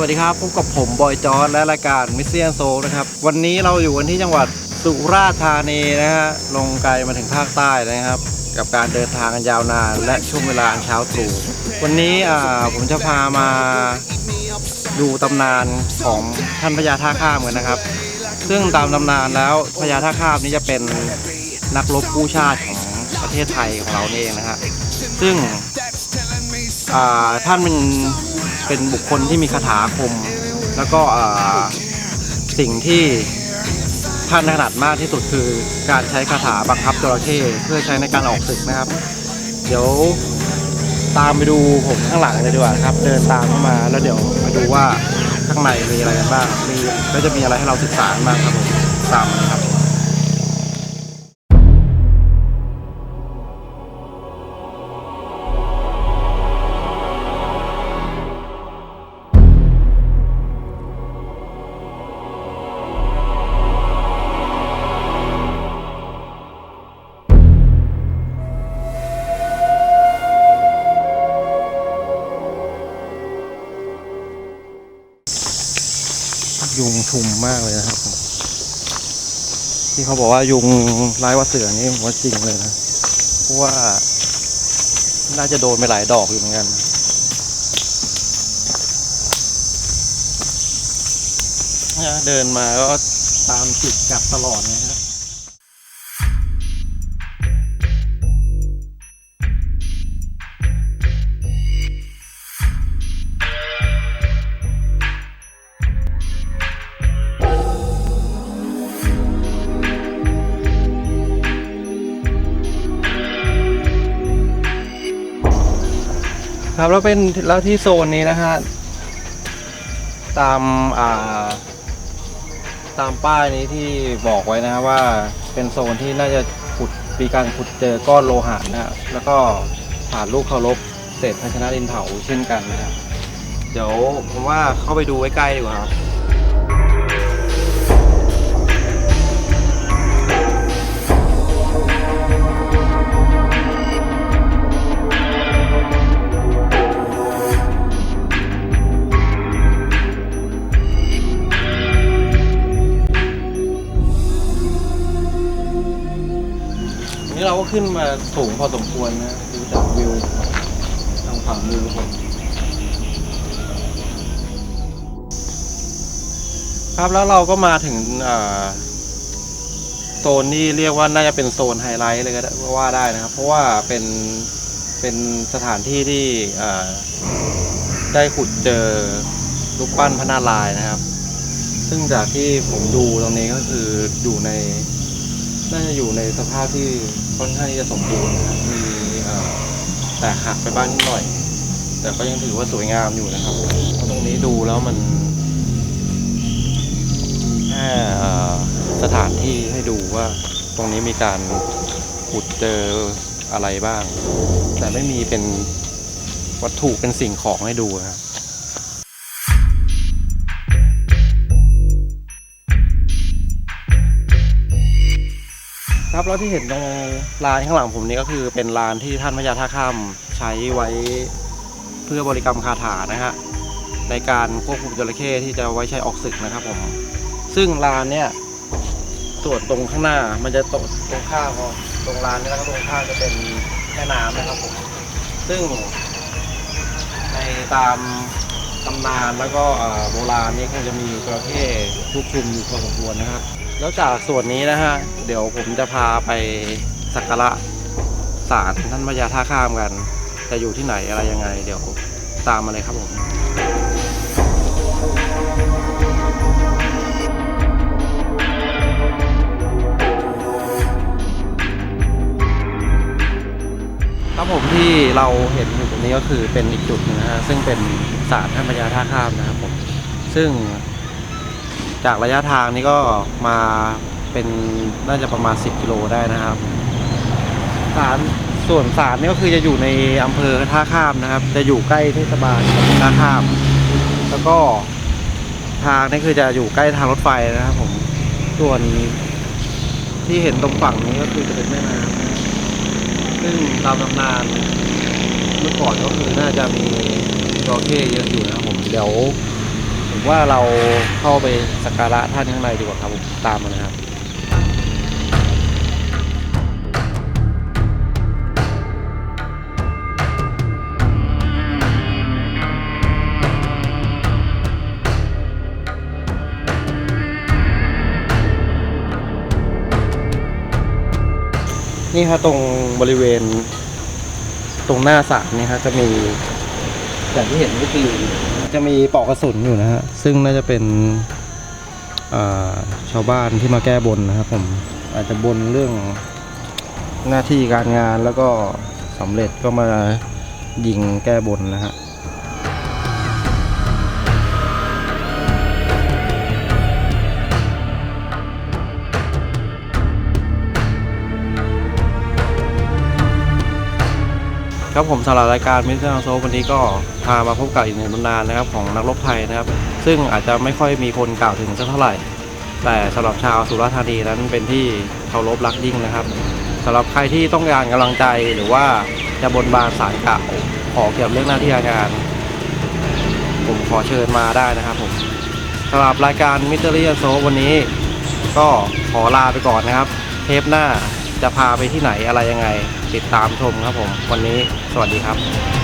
วัสดีครับพบกับผมบอยจอร์ดและรายการมิสเซียนโซนะครับ วันนี้เราอยู่กันที่จังหวัดสุราษฎร์ธานีนะฮะลงไกลมาถึงภาคใต้นะครับ กับการเดินทางกันยาวนาน และช่วงเวลาอันเช้าตรู่วันนี้อ่าผมจะพามาดูตำนานของท่านพญาท่าข้ามกันนะครับ ซึ่งตามตำนานแล้วพญาท่าข้ามนี้จะเป็นนักรบกู้ชาติของประเทศไทยของเราเองนะฮะซึ่งท่านเป็น เป็นบุคคลที่มีคาถาคม แล้วก็สิ่งที่ท่านถนัดมากที่สุดคือการใช้คาถาบังคับจระเข้เพื่อใช้ในการออกศึกนะครับ เดี๋ยวตามไปดูผมข้างหลังเลยดีกว่าครับ เดินตามเข้ามาแล้วเดี๋ยวมาดูว่าข้างในมีอะไรกันบ้างมีก็จะมีอะไรให้เราศึกษาบ้างครับผมตามมาเลยครับ ชุมมากเลยนะครับที่เขาบอกว่ายุงร้ายว่าเสือนี่ผมว่าจริงเลยนะเพราะว่า น่าจะโดนไปหลายดอกอยู่เหมือนกันเนี่ยเดินมาก็ตามจุดกับตลอดนะครับ ครับแล้วเป็นแล้วที่โซนนี้นะฮะตามอ่าตามป้ายนี้ที่บอกไว้นะฮะว่าเป็นโซนที่น่าจะขุดมีการขุดเจอก้อนโลหะนะฮะแล้วก็ผ่านลูกเคารพเศษภาชนะดินเผาเช่นกันนะครับเดี๋ยวผมว่าเข้าไปดูใกล้ๆดีกว่าครับ ขึ้นมาสูงพอสมควรนะดูจากวิวทางฝั่งมือผมครับแล้วเราก็มาถึงโซนที่เรียกว่าน่าจะเป็นโซนไฮไลท์เลยก็ว่าได้นะครับ เพราะว่าเป็นเป็นสถานที่ที่ได้ขุดเจอรูปปั้นพระนารายณ์นะครับ ซึ่งจากที่ผมดูตรงนี้ก็คืออยู่ใน น่าจะอยู่ในสภาพที่ค่อนข้างที่จะสมบูรณ์นะครับมีแตกหักไปบ้างนิดหน่อย แต่ก็ยังถือว่าสวยงามอยู่นะครับตรงนี้ดูแล้วมันแค่สถานที่ให้ดูว่าตรงนี้มีการขุดเจออะไรบ้าง แต่ไม่มีเป็นวัตถุเป็นสิ่งของให้ดูครับ ครับแล้วที่เห็นตรงลานข้างหลังผมนี้ก็คือเป็นลานที่ท่านพญาท่าข้ามใช้ไว้เพื่อบริกรรมคาถานะฮะในการควบคุมจระเข้ที่จะไว้ใช้ออกศึกนะครับผม ซึ่งลานเนี่ยส่วนตรงข้างหน้ามันจะตรงตรงข้ามพอตรงลานนี้แล้วก็ตรงข้ามจะเป็นแม่น้ำนะครับผมซึ่งในตามตำนานแล้วก็โบราณนี่คงจะมีจระเข้ชุกชุมอยู่พอสมควรนะครับ แล้วจากส่วนนี้นะฮะ เดี๋ยวผมจะพาไปสักการะศาลท่านพญาท่าข้ามกัน จะอยู่ที่ไหนอะไรยังไง เดี๋ยวตามมาเลยครับผมครับผมที่เราเห็นอยู่ตรงนี้ก็คือเป็นอีกจุดหนึงนะฮะซึ่งเป็นศาลท่านพญาท่าข้ามนะครับผมซึ่ง จากระยะทางนี้ก็มาเป็นน่าจะประมาณ 10 กิโลได้นะครับศาลส่วนศาลนี่ก็คือจะอยู่ในอำเภอท่าข้ามนะครับ จะอยู่ใกล้เทศบาลตำบลท่าข้าม แล้วก็ทางนี่คือจะอยู่ใกล้ทางรถไฟนะครับ ผมส่วนที่เห็นตรงฝั่งนี้ก็คือจะเป็นแม่น้ำนะซึ่งตามตำนานเมื่อก่อนก็คือน่าจะมีจระเข้เยอะอยู่นะครับผมเดี๋ยว ผมว่าเราเข้าไปสักการะท่านข้างในดีกว่าครับผมตามมานะครับนี่ครับตรงบริเวณ ตรงหน้าศาลนี่ครับจะมีอย่างที่เห็นก็คือ จะมีปลอกกระสุนอยู่นะฮะ ซึ่งน่าจะเป็นาชาวบ้านที่มาแก้บนนะครับผมอาจจะบนเรื่องหน้าที่การงานแล้วก็สำเร็จก็มายิงแก้บนนะฮะ ครับผมสำหรับรายการมิสเตอร์โซวันนี้ก็พามาพบกับอีกหนึ่งตำนานนะครับของนักรบไทยนะครับ ซึ่งอาจจะไม่ค่อยมีคนกล่าวถึงสักเท่าไหร่ แต่สำหรับชาวสุราษฎร์ธานีนั้นเป็นที่เคารพรักยิ่งนะครับสำหรับใครที่ต้องการกำลังใจหรือว่าจะบนบานสารกล่าวขอเกี่ยวเรื่องหน้าที่การงาน ผมขอเชิญมาได้นะครับผมสำหรับรายการมิสเตอรี่โซวันนี้ ก็ขอลาไปก่อนนะครับ เทปหน้าจะพาไปที่ไหนอะไรยังไง ติดตามชมครับผม วันนี้สวัสดีครับ